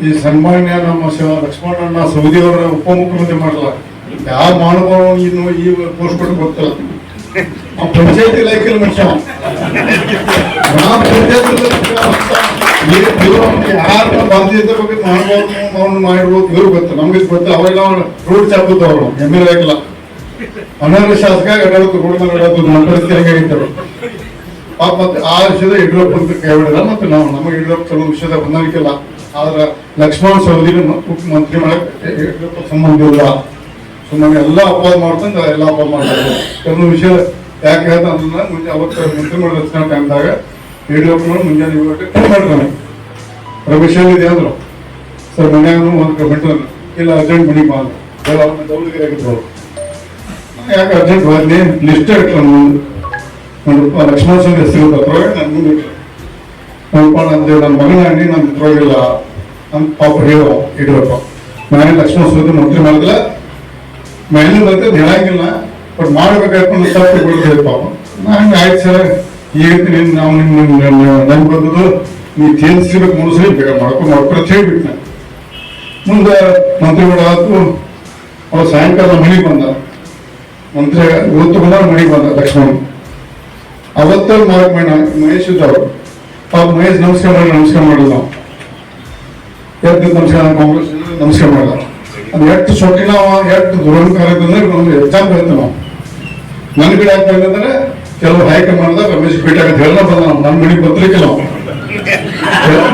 ಈ ಸನ್ಮಾನ್ಯ ನಮ್ಮ ಶಿವ ಸೌದಿ ಅವರ ಉಪಮುಖ್ಯಮಂತ್ರಿ ಮಾಡಲ್ಲ. ಯಾವ ಮಾನವ ಇನ್ನು ಈ ಪೋಸ್ಟ್ ಕೊಟ್ಟು ಗೊತ್ತಿಲ್ಲ. ಆ ಪಂಚಾಯತ್ ಇಲಾಖೆಯಲ್ಲಿ ಮನುಷ್ಯ. ಗ್ರಾಮ ಬಾಧ್ಯತೆ ಬಗ್ಗೆ ಅವ್ನು ಮಾಡಿರ್ಬೋದು ಗೊತ್ತು. ನಮ್ಗೆ ಗೊತ್ತು. ನಾವು ರೋಡ್ ಚಾಪುತ್ತ ಅವರು. ಎಂ ಎಲ್ ಆಗಿಲ್ಲ. ಅನರ್ಹ ಶಾಸಕ ರೋಡ್ ಮೇಲೆ ನಮ್ಮ ಪಾಪ ಮತ್ತೆ ಆ ವಿಷಯದ ಯಡಿಯೂರಪ್ಪ ಅಂತ ಕೈ ಬಿಡಲ್ಲ. ಮತ್ತೆ ನಾವು ನಮಗೆ ಯಡಿಯೂರಪ್ಪ ಕೆಲವು ವಿಷಯದ ಹೊಂದಾಣಿಕಿಲ್ಲ ಆದ್ರೆ ಲಕ್ಷ್ಮಣ ಸವದಿ ಮುಖ್ಯಮಂತ್ರಿ ಮಾಡಕ್ಕೆ ಸಂಬಂಧ ಇಲ್ಲ. ಸುಮ್ಮನೆ ಎಲ್ಲ ಅಪವಾದ ಮಾಡ್ಕೊಂಡು ಎಲ್ಲ ಅಪವಾದ ಮಾಡ್ತಾರೆ. ಕೆಲವು ವಿಷಯ ಯಾಕೆ ಹೇಳ್ತಂದ್ರೆ ಮುಂಚೆ ಅವತ್ತು ಮಂತ್ರಿಮಂಡಲ ರಚನಾ ಟೈಮ್ದಾಗ ಯಡಿಯೂರಪ್ಪನವ್ರು ಮುಂಜಾನೆ ಇವಾಗ ಮಾಡ್ತಾನೆ. ರಮೇಶ್ ಇದೆ ಅಂದ್ರು. ಸರ್, ಮನ್ಯಾಗ ಒಂದು ಬಿಟ್ಟು ಇಲ್ಲ ಅರ್ಜೆಂಟ್ ಮನಿ ಬಾ ಅಂದ್ರು. ಎಲ್ಲ ಅವ್ರನ್ನ ದೌಲಗಿರಿ ಆಗಿದ್ರು. ಯಾಕೆ ಅರ್ಜೆಂಟ್ ಬಂದಿ? ಲಿಸ್ಟ್ ಇಟ್ಲ ನೋಡಪ್ಪ ಲಕ್ಷ್ಮಣ ಸ್ವಾಮಿ ಹೆಸರು ನಾನು ಮುಂದೆ ನೋಡಪ್ಪ ನಂದು ನನ್ನ ಮಗನ ಅಂಗಡಿ ನನ್ನ ಇದ್ರೊಳಗಿಲ್ಲ ಅಂತ ಪಾಪ ಹೇಳೋ ಯಡಿಯೂರಪ್ಪ ನಾನು ಲಕ್ಷ್ಮಣ ಸ್ವಾಮಿ ಮಂತ್ರಿ ಮಾಡಿಲ್ಲ ಮೇಲಿಂದ ಅಂತ ಹೇಳಂಗಿಲ್ಲ. ಬಟ್ ಮಾಡ್ಬೇಕಾಯ್ತು ತಪ್ಪು ಬಿಡ್ಬೇಕು ಪಾಪ. ನಾನು ಆಯ್ತು ಸರ್. ನೀನು ನಾವು ನಿನ್ನ ನನ್ಗೆ ಬಂದದ್ದು ನೀವು ತೇಲ್ಸ್ಬೇಕು ಮುಗಿಸ್ರಿ ಬೇಗ ಮಾಡ್ಕೊಂಡು ಮಾಡ್ಕೊಳ್ಳಿ ಹೇಳ್ಬಿಟ್ಟು ನಾನು ಮುಂದೆ ಮಂತ್ರಿಗಳು ಆಯ್ತು ಅವ್ರು ಸಾಯಂಕಾಲ ಮನೆಗೆ ಬಂದ. ಮಂತ್ರಿ ಇವತ್ತು ಬಂದ, ಮನೆಗೆ ಬಂದ ಲಕ್ಷ್ಮಣ್. ಅವತ್ತಲ್ಲಿ ಮಾರ್ಕ್ ಮಾಡ ಮಹೇಶ್ ಪಾಪ ಮಹೇಶ್, ನಮಸ್ಕಾರ ಮಾಡಿ, ನಮಸ್ಕಾರ ಮಾಡಿಲ್ಲ ನಾವು ಎದ್ದು ನಮಸ್ಕಾರ, ಕಾಂಗ್ರೆಸ್ ನಮಸ್ಕಾರ ಮಾಡಿಲ್ಲ ಅದು ಎಷ್ಟು ಸೊಟ್ಟಿನ ಎಷ್ಟು ದುರಂಕಾರ ಅಂತಂದ್ರೆ ಒಂದು ಎಕ್ಸಾಮ್ ಬರುತ್ತೆ ನಾವು. ನನ್ನ ಕಡೆ ಆಗ್ತಾ ಅಂದ್ರೆ ಕೆಲವು ಹೈಕಮಾಂಡ್ ರಮೇಶ್ ಭೇಟಿ ಆಗತ್ತೆ. ಹೇಳ ಬಂದ ನಾವು ನನ್ನ ಮನೆಗೆ ಬರ್ಲಿಕ್ಕಿಲ್ಲ ನಾವು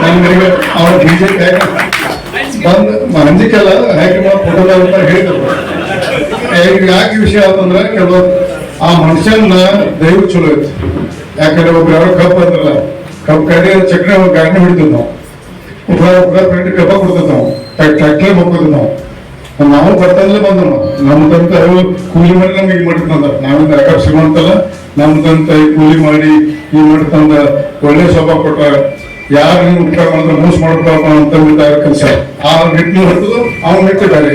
ನನ್ನ ಮನೆಗೆ ಅವ್ರ ಬಿಜೆಪಿ ಬಂದು ಅಂಜಿಕೆಲ್ಲ ಹೈಕಮಾಂಡ್ ಫೋಟೋ ಅಂತ ಹೇಳಿದ್ರು. ಈಗ ಯಾಕೆ ವಿಷಯ ಅಂತಂದ್ರೆ ಕೆಲವು ಆ ಮನುಷ್ಯನ ದೈವ ಚಲೋ ಐತಿ ಯಾಕಂದ್ರೆ ಒಬ್ರು ಯಾರೋ ಕಪ್ ಅಂದ್ರಲ್ಲ ಕಪ್ ಕಡೆ ಚಕ್ರ ಗಾಡಿ ಹಿಡಿದ್ವಿ ನಾವು. ಫ್ರೆಂಡ್ ಕಬ್ಬ ಕೊಡ್ತೇವೆ ನಾವು. ಟ್ರ್ಯಾಕ್ಟರ್ ಹೋಗ್ಬೋದು ನಾವು. ನಾವು ಬರ್ತಂದ್ರೆ ಬಂದ. ನಾವು ನಮ್ದಂತ ಕೂಲಿ ಮಾಡಿ ನಮ್ಗೆ ಈಗ ಮಾಡಿ ತಂದ ನಾವಿಂದ ಯಾಕಂದ್ರೆ ಶ್ರೀಮಂತಲ್ಲ ನಮ್ದಂತ ಕೂಲಿ ಮಾಡಿ ಈ ಮಾಡಿ ತಂದ ಒಳ್ಳೆ ಸ್ವಭಾವ ಕೊಟ್ಟ ಯಾರು ನೀವು ಉಪಕಾರ ಮಾಡಿದ್ರೆ ಮೋಸ ಮಾಡ್ಕೊಳಪ್ಪ ಅಂತ ಕೆಲಸ ಆ ನಿಟ್ಟಿನ ಹೊರತು ಅವ್ನು ನಿಟ್ಟಿದ್ದಾರೆ